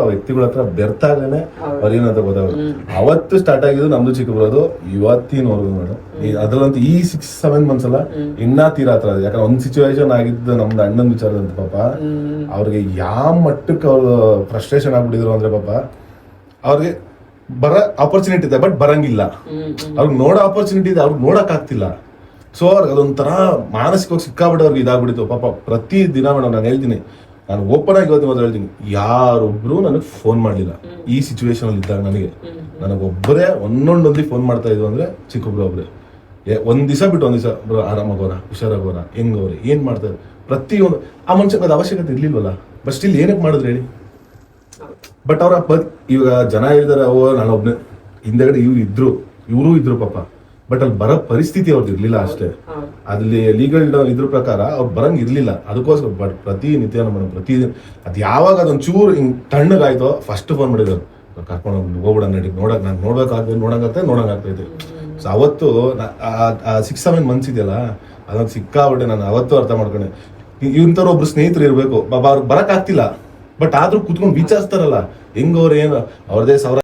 ಆ ವ್ಯಕ್ತಿಗಳ ಹತ್ರ ಬೆರ್ತಾಗನೆ ಅವ್ರೇನಂತ ಗೊತ್ತಾಗೋದು. ಅವತ್ತು ಸ್ಟಾರ್ಟ್ ಆಗಿದ್ದು ನಮ್ದು ಚಿಕ್ಕ ಬರೋದು ಇವತ್ತಿನವರೆಗೂ ಮೇಡಮ್ ಅದ್ರಲ್ಲಂತೂ ಈ ಸಿಕ್ಸ್ ಸೆವೆನ್ ಮಂತ್ಸ್ ಅಲ್ಲ ಇನ್ನ ತೀರಾ ಹತ್ರ. ಯಾಕಂದ್ರೆ ಒಂದ್ ಸಿಚುವೇಶನ್ ಆಗಿದ್ದು ನಮ್ದು ಅಣ್ಣನ ವಿಚಾರದಂತ ಪಾಪ ಅವ್ರಿಗೆ ಯಾವ ಮಟ್ಟಕ್ಕೆ ಅವ್ರು ಫ್ರಸ್ಟ್ರೇಷನ್ ಆಗ್ಬಿಟ್ಟಿದ್ರು ಅಂದ್ರೆ ಪಾಪ ಅವ್ರಿಗೆ ಬರ ಆಪರ್ಚುನಿಟಿ ಇದೆ ಬಟ್ ಬರಂಗಿಲ್ಲ. ಅವ್ರಿಗೆ ನೋಡೋ ಆಪರ್ಚುನಿಟಿ ಇದೆ ಅವ್ರಿಗೆ ನೋಡಕ್ ಆಗ್ತಿಲ್ಲ. ಸೊ ಅವ್ರಿಗೆ ಅದೊಂಥರ ಮಾನಸಿಕವಾಗಿ ಸಿಕ್ಕಾಬಿಟ್ಟು ಅವ್ರಿಗೆ ಪಾಪ ಪ್ರತಿ ದಿನ ಮೇಡಮ್ ನಾನು ಹೇಳ್ತೀನಿ ನಾನು ಓಪನ್ ಆಗಿ ಇವತ್ತು ಹೇಳ್ತೀನಿ. ಯಾರೊಬ್ರು ನನಗೆ ಫೋನ್ ಮಾಡಲಿಲ್ಲ. ಈ ಸಿಚುವೇಶನ್ ಅಲ್ಲಿ ಇದ್ದಾಗ ನನಗೆ. ನನಗೊಬ್ಬರೇ ಒಂದೊಂದೊಂದಿ ಫೋನ್ ಮಾಡ್ತಾ ಇದ್ವು ಅಂದ್ರೆ ಚಿಕ್ಕೊಬ್ರು ಒಬ್ರೆ. ಒಂದ್ ದಿವಸ ಬಿಟ್ಟು ಒಂದ್ ದಿವಸ ಆರಾಮಾಗೋರ ಹುಷಾರಾಗೋರ ಹೆಂಗವ್ರೆ, ಏನ್ ಮಾಡ್ತಾರೆ ಪ್ರತಿಯೊಂದು, ಆ ಮನುಷ್ಯಕ್ಕೆ ಅವಶ್ಯಕತೆ ಇರ್ಲಿಲ್ವಲ್ಲ? ಬಟ್ ಸ್ಟಿಲ್ ಏನಕ್ಕೆ ಮಾಡಿದ್ರು ಹೇಳಿ? ಬಟ್ ಅವ್ರ ಪತ್ ಇವಾಗ ಜನ ಹೇಳಿದಾರೆ ಓ ನಾನು ಒಬ್ಬನೇ ಹಿಂದೆಗಡೆ ಇವ್ರು ಇದ್ರು. ಇವರು ಇದ್ರು ಪಾಪ. ಬಟ್ ಅಲ್ಲಿ ಬರೋ ಪರಿಸ್ಥಿತಿ ಅವ್ರದ್ದು ಇರ್ಲಿಲ್ಲ ಅಷ್ಟೇ. ಅಲ್ಲಿ ಲೀಗಲ್ ಇದ್ರ ಪ್ರಕಾರ ಅವ್ರು ಬರಂಗ್ ಇರ್ಲಿಲ್ಲ. ಅದಕ್ಕೋಸ್ಕರ ಬಟ್ ಪ್ರತಿ ನಿತ್ಯ ಮೇಡಮ್ ಪ್ರತಿ ಅದ್ ಯಾವಾಗ ಅದೊಂದ್ ಚೂರು ಹಿಂಗ್ ತಣ್ಣಗಾಯ್ತೋ ಫಸ್ಟ್ ಫೋನ್ ಮಾಡಿದ್ರು ಕರ್ಕೊಂಡು ಹೋಗ್ಬಿಡ ನಡಿ. ನೋಡಕ್ ನಾನು ನೋಡ್ಬೇಕಾಗ್ತದೆ, ನೋಡಂಗಾಗ್ತದೆ ನೋಡಂಗಾಗ್ತೈತೆ ಸೊ ಅವತ್ತು ಸಿಕ್ಸ್ ಸೆವೆನ್ ಮಂತ್ಸ್ ಇದೆಯಲ್ಲ, ಅದೊಂದು ಸಿಕ್ಕಾಬಿಟ್ಟೆ ನಾನು ಅವತ್ತು ಅರ್ಥ ಮಾಡ್ಕೊಂಡೆ. ಇಂಥವ್ರು ಒಬ್ರು ಸ್ನೇಹಿತರು ಇರ್ಬೇಕು. ಬಾಬಾ ಅವ್ರಿಗೆ ಬರಕ್ ಆಗ್ತಿಲ್ಲ. ಬಟ್ ಆದ್ರೂ ಕುತ್ಕೊಂಡು ವಿಚಾರಿಸ್ತಾರಲ್ಲ. ಹೆಂಗ್ ಅವ್ರು ಏನು ಅವ್ರದೇ ಸಾವಿರ